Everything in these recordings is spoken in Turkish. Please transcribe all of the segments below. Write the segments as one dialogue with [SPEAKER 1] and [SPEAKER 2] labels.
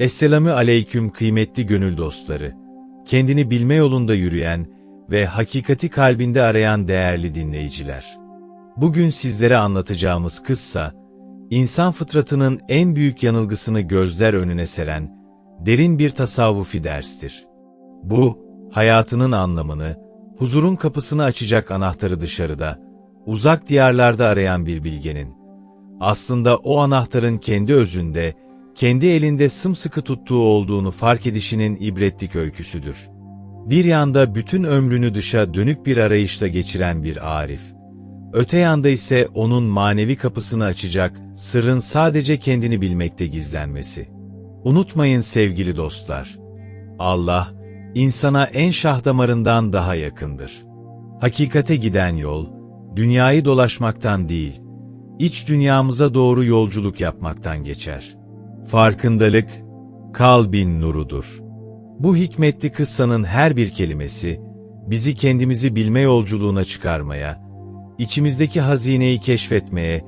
[SPEAKER 1] Esselamü aleyküm kıymetli gönül dostları. Kendini bilme yolunda yürüyen ve hakikati kalbinde arayan değerli dinleyiciler. Bugün sizlere anlatacağımız kıssa, insan fıtratının en büyük yanılgısını gözler önüne seren, derin bir tasavvufi derstir. Bu, hayatının anlamını, huzurun kapısını açacak anahtarı dışarıda, uzak diyarlarda arayan bir bilgenin, aslında o anahtarın kendi özünde, kendi elinde sımsıkı tuttuğu olduğunu fark edişinin ibretlik öyküsüdür. Bir yanda bütün ömrünü dışa dönük bir arayışla geçiren bir arif, öte yanda ise onun manevi kapısını açacak, sırrın sadece kendini bilmekte gizlenmesi. Unutmayın sevgili dostlar, Allah, insana en şah damarından daha yakındır. Hakikate giden yol, dünyayı dolaşmaktan değil, iç dünyamıza doğru yolculuk yapmaktan geçer. Farkındalık, kalbin nurudur. Bu hikmetli kıssanın her bir kelimesi, bizi kendimizi bilme yolculuğuna çıkarmaya, içimizdeki hazineyi keşfetmeye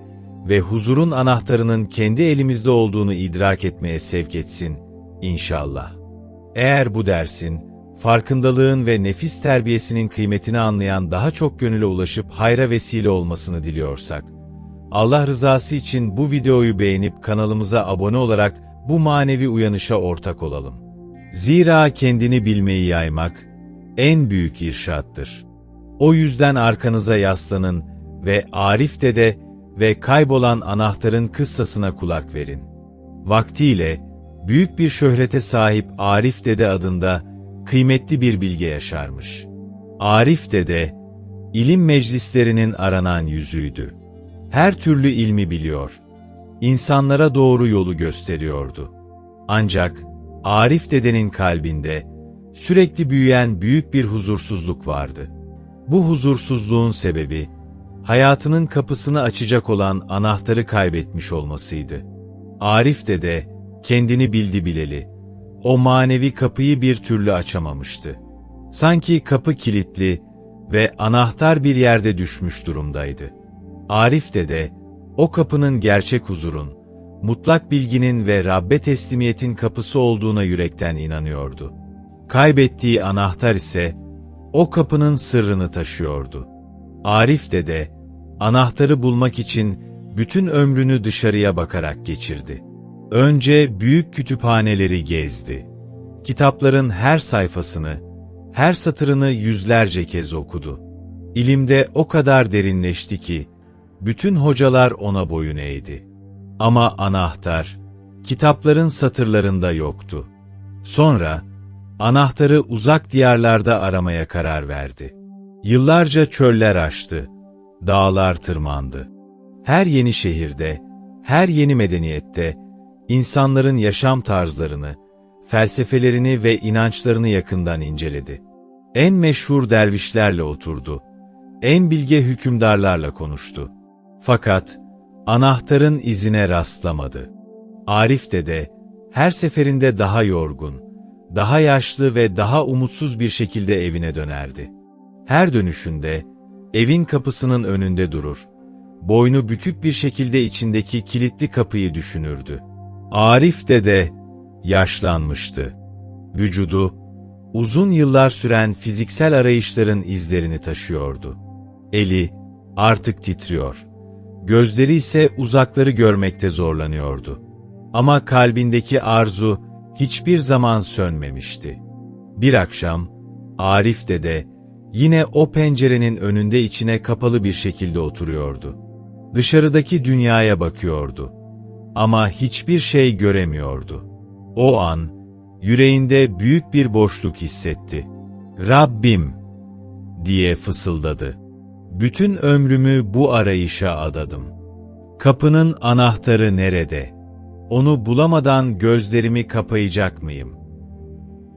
[SPEAKER 1] ve huzurun anahtarının kendi elimizde olduğunu idrak etmeye sevk etsin, inşallah. Eğer bu dersin, farkındalığın ve nefis terbiyesinin kıymetini anlayan daha çok gönüle ulaşıp hayra vesile olmasını diliyorsak, Allah rızası için bu videoyu beğenip kanalımıza abone olarak bu manevi uyanışa ortak olalım. Zira kendini bilmeyi yaymak en büyük irşattır. O yüzden arkanıza yaslanın ve Arif Dede ve kaybolan anahtarın kıssasına kulak verin. Vaktiyle büyük bir şöhrete sahip Arif Dede adında kıymetli bir bilge yaşarmış. Arif Dede, ilim meclislerinin aranan yüzüydü. Her türlü ilmi biliyor. İnsanlara doğru yolu gösteriyordu. Ancak Arif dedenin kalbinde sürekli büyüyen büyük bir huzursuzluk vardı. Bu huzursuzluğun sebebi hayatının kapısını açacak olan anahtarı kaybetmiş olmasıydı. Arif dede kendini bildi bileli o manevi kapıyı bir türlü açamamıştı. Sanki kapı kilitli ve anahtar bir yerde düşmüş durumdaydı. Arif dede, o kapının gerçek huzurun, mutlak bilginin ve Rabbe teslimiyetin kapısı olduğuna yürekten inanıyordu. Kaybettiği anahtar ise, o kapının sırrını taşıyordu. Arif dede, anahtarı bulmak için bütün ömrünü dışarıya bakarak geçirdi. Önce büyük kütüphaneleri gezdi. Kitapların her sayfasını, her satırını yüzlerce kez okudu. İlimde o kadar derinleşti ki, bütün hocalar ona boyun eğdi. Ama anahtar, kitapların satırlarında yoktu. Sonra, anahtarı uzak diyarlarda aramaya karar verdi. Yıllarca çöller aştı, dağlar tırmandı. Her yeni şehirde, her yeni medeniyette, insanların yaşam tarzlarını, felsefelerini ve inançlarını yakından inceledi. En meşhur dervişlerle oturdu, en bilge hükümdarlarla konuştu. Fakat anahtarın izine rastlamadı. Arif dede her seferinde daha yorgun, daha yaşlı ve daha umutsuz bir şekilde evine dönerdi. Her dönüşünde evin kapısının önünde durur. Boynu bükük bir şekilde içindeki kilitli kapıyı düşünürdü. Arif dede yaşlanmıştı. Vücudu uzun yıllar süren fiziksel arayışların izlerini taşıyordu. Eli artık titriyor gözleri ise uzakları görmekte zorlanıyordu. Ama kalbindeki arzu hiçbir zaman sönmemişti. Bir akşam, Arif dede yine o pencerenin önünde içine kapalı bir şekilde oturuyordu. Dışarıdaki dünyaya bakıyordu. Ama hiçbir şey göremiyordu. O an, yüreğinde büyük bir boşluk hissetti. Rabbim, diye fısıldadı. Bütün ömrümü bu arayışa adadım. Kapının anahtarı nerede? Onu bulamadan gözlerimi kapayacak mıyım?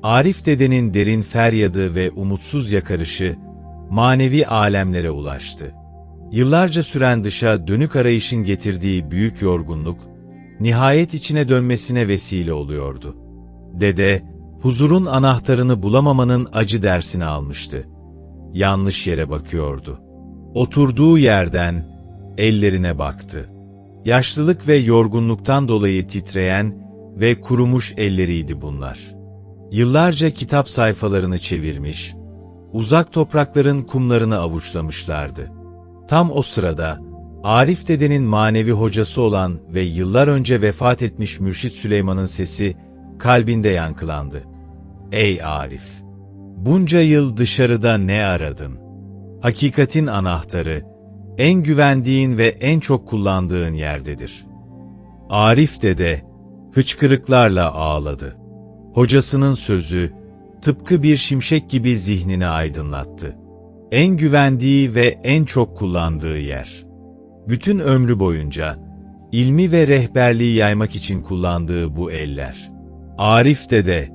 [SPEAKER 1] Arif dedenin derin feryadı ve umutsuz yakarışı, manevi alemlere ulaştı. Yıllarca süren dışa dönük arayışın getirdiği büyük yorgunluk, nihayet içine dönmesine vesile oluyordu. Dede, huzurun anahtarını bulamamanın acı dersini almıştı. Yanlış yere bakıyordu. Oturduğu yerden ellerine baktı. Yaşlılık ve yorgunluktan dolayı titreyen ve kurumuş elleriydi bunlar. Yıllarca kitap sayfalarını çevirmiş, uzak toprakların kumlarını avuçlamışlardı. Tam o sırada, Arif dedenin manevi hocası olan ve yıllar önce vefat etmiş Mürşit Süleyman'ın sesi kalbinde yankılandı. Ey Arif! Bunca yıl dışarıda ne aradın? Hakikatin anahtarı, en güvendiğin ve en çok kullandığın yerdedir. Arif dede, hıçkırıklarla ağladı. Hocasının sözü, tıpkı bir şimşek gibi zihnini aydınlattı. En güvendiği ve en çok kullandığı yer. Bütün ömrü boyunca, ilmi ve rehberliği yaymak için kullandığı bu eller. Arif dede,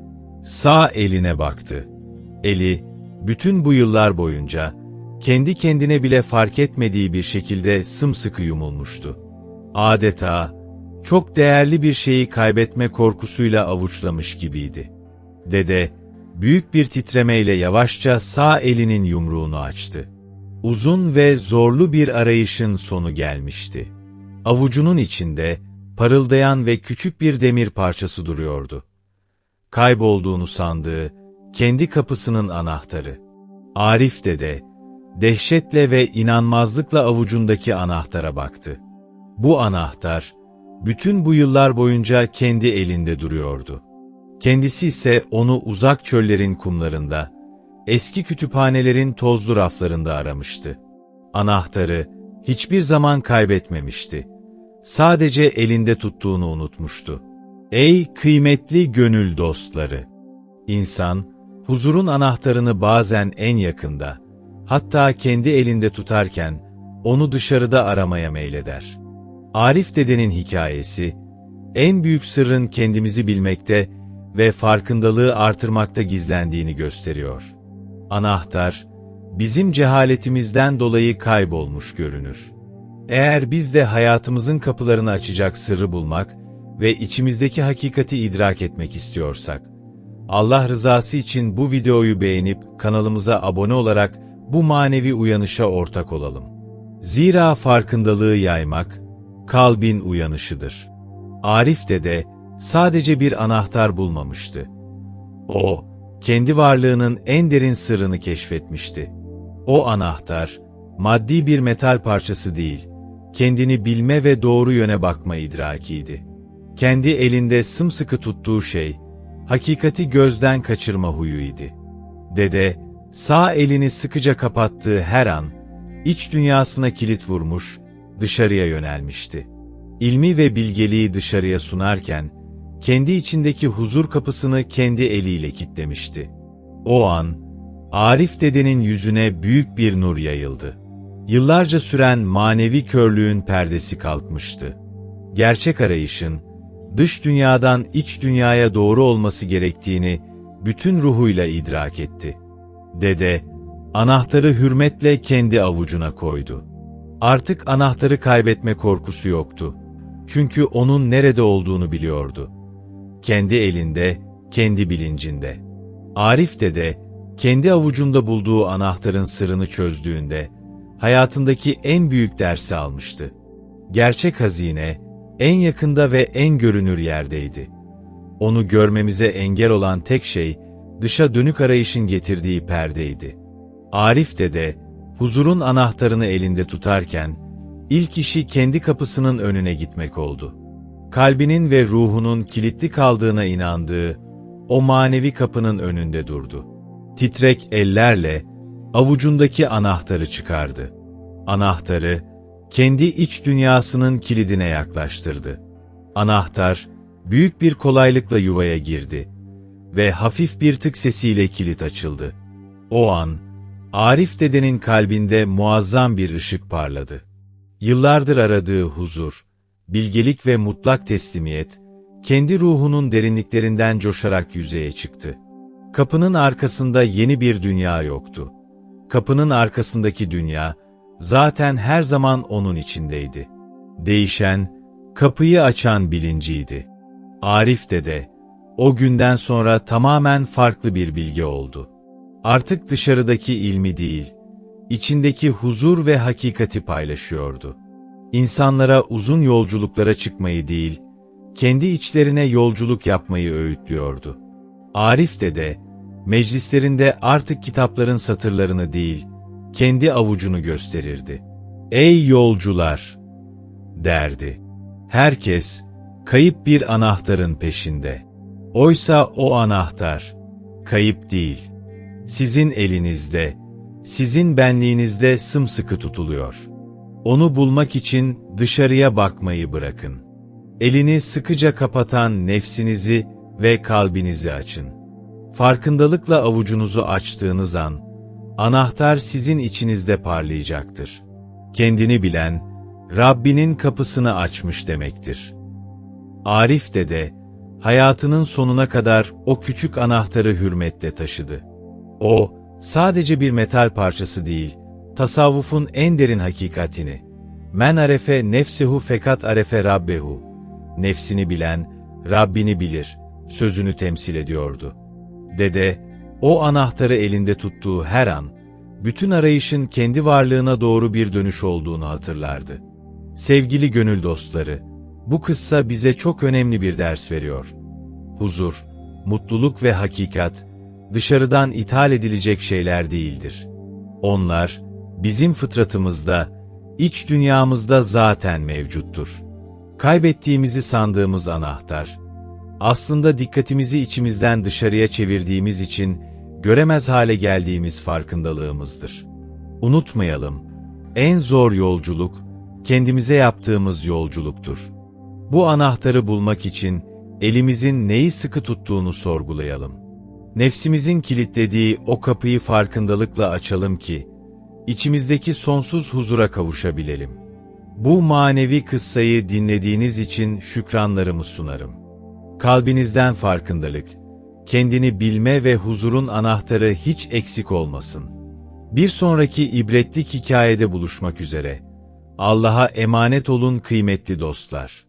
[SPEAKER 1] sağ eline baktı. Eli, bütün bu yıllar boyunca, kendi kendine bile fark etmediği bir şekilde sımsıkı yumulmuştu. Adeta, çok değerli bir şeyi kaybetme korkusuyla avuçlamış gibiydi. Dede, büyük bir titremeyle yavaşça sağ elinin yumruğunu açtı. Uzun ve zorlu bir arayışın sonu gelmişti. Avucunun içinde, parıldayan ve küçük bir demir parçası duruyordu. Kaybolduğunu sandığı, kendi kapısının anahtarı. Arif dede, dehşetle ve inanmazlıkla avucundaki anahtara baktı. Bu anahtar, bütün bu yıllar boyunca kendi elinde duruyordu. Kendisi ise onu uzak çöllerin kumlarında, eski kütüphanelerin tozlu raflarında aramıştı. Anahtarı hiçbir zaman kaybetmemişti. Sadece elinde tuttuğunu unutmuştu. Ey kıymetli gönül dostları! İnsan, huzurun anahtarını bazen en yakında, hatta kendi elinde tutarken, onu dışarıda aramaya meyleder. Arif dedenin hikayesi, en büyük sırrın kendimizi bilmekte ve farkındalığı artırmakta gizlendiğini gösteriyor. Anahtar, bizim cehaletimizden dolayı kaybolmuş görünür. Eğer biz de hayatımızın kapılarını açacak sırrı bulmak ve içimizdeki hakikati idrak etmek istiyorsak, Allah rızası için bu videoyu beğenip kanalımıza abone olarak bu manevi uyanışa ortak olalım. Zira farkındalığı yaymak, kalbin uyanışıdır. Arif de sadece bir anahtar bulmamıştı. O, kendi varlığının en derin sırrını keşfetmişti. O anahtar, maddi bir metal parçası değil, kendini bilme ve doğru yöne bakma idrakiydi. Kendi elinde sımsıkı tuttuğu şey, hakikati gözden kaçırma huyuydu. Dede, sağ elini sıkıca kapattığı her an, iç dünyasına kilit vurmuş, dışarıya yönelmişti. İlmi ve bilgeliği dışarıya sunarken, kendi içindeki huzur kapısını kendi eliyle kitlemişti. O an, Arif dedenin yüzüne büyük bir nur yayıldı. Yıllarca süren manevi körlüğün perdesi kalkmıştı. Gerçek arayışın, dış dünyadan iç dünyaya doğru olması gerektiğini bütün ruhuyla idrak etti. Dede, anahtarı hürmetle kendi avucuna koydu. Artık anahtarı kaybetme korkusu yoktu. Çünkü onun nerede olduğunu biliyordu. Kendi elinde, kendi bilincinde. Arif de kendi avucunda bulduğu anahtarın sırrını çözdüğünde, hayatındaki en büyük dersi almıştı. Gerçek hazine, en yakında ve en görünür yerdeydi. Onu görmemize engel olan tek şey, dışa dönük arayışın getirdiği perdeydi. Arif de huzurun anahtarını elinde tutarken, ilk işi kendi kapısının önüne gitmek oldu. Kalbinin ve ruhunun kilitli kaldığına inandığı, o manevi kapının önünde durdu. Titrek ellerle, avucundaki anahtarı çıkardı. Anahtarı, kendi iç dünyasının kilidine yaklaştırdı. Anahtar, büyük bir kolaylıkla yuvaya girdi ve hafif bir tık sesiyle kilit açıldı. O an, Arif dedenin kalbinde muazzam bir ışık parladı. Yıllardır aradığı huzur, bilgelik ve mutlak teslimiyet, kendi ruhunun derinliklerinden coşarak yüzeye çıktı. Kapının arkasında yeni bir dünya yoktu. Kapının arkasındaki dünya, zaten her zaman onun içindeydi. Değişen, kapıyı açan bilinciydi. Arif dede, o günden sonra tamamen farklı bir bilgi oldu. Artık dışarıdaki ilmi değil, içindeki huzur ve hakikati paylaşıyordu. İnsanlara uzun yolculuklara çıkmayı değil, kendi içlerine yolculuk yapmayı öğütlüyordu. Arif Dede, meclislerinde artık kitapların satırlarını değil, kendi avucunu gösterirdi. Ey yolcular! derdi. Herkes, kayıp bir anahtarın peşinde. Oysa o anahtar, kayıp değil. Sizin elinizde, sizin benliğinizde sımsıkı tutuluyor. Onu bulmak için dışarıya bakmayı bırakın. Elini sıkıca kapatan nefsinizi ve kalbinizi açın. Farkındalıkla avucunuzu açtığınız an, anahtar sizin içinizde parlayacaktır. Kendini bilen, Rabbinin kapısını açmış demektir. Arif de hayatının sonuna kadar o küçük anahtarı hürmetle taşıdı. O, sadece bir metal parçası değil, tasavvufun en derin hakikatini, men arefe nefsehu fekat arefe rabbehu, nefsini bilen, Rabbini bilir, sözünü temsil ediyordu. Dede, o anahtarı elinde tuttuğu her an, bütün arayışın kendi varlığına doğru bir dönüş olduğunu hatırlardı. Sevgili gönül dostları, bu kıssa bize çok önemli bir ders veriyor. Huzur, mutluluk ve hakikat, dışarıdan ithal edilecek şeyler değildir. Onlar, bizim fıtratımızda, iç dünyamızda zaten mevcuttur. Kaybettiğimizi sandığımız anahtar, aslında dikkatimizi içimizden dışarıya çevirdiğimiz için göremez hale geldiğimiz farkındalığımızdır. Unutmayalım, en zor yolculuk, kendimize yaptığımız yolculuktur. Bu anahtarı bulmak için elimizin neyi sıkı tuttuğunu sorgulayalım. Nefsimizin kilitlediği o kapıyı farkındalıkla açalım ki, içimizdeki sonsuz huzura kavuşabilelim. Bu manevi kıssayı dinlediğiniz için şükranlarımı sunarım. Kalbinizden farkındalık, kendini bilme ve huzurun anahtarı hiç eksik olmasın. Bir sonraki ibretlik hikayede buluşmak üzere. Allah'a emanet olun kıymetli dostlar.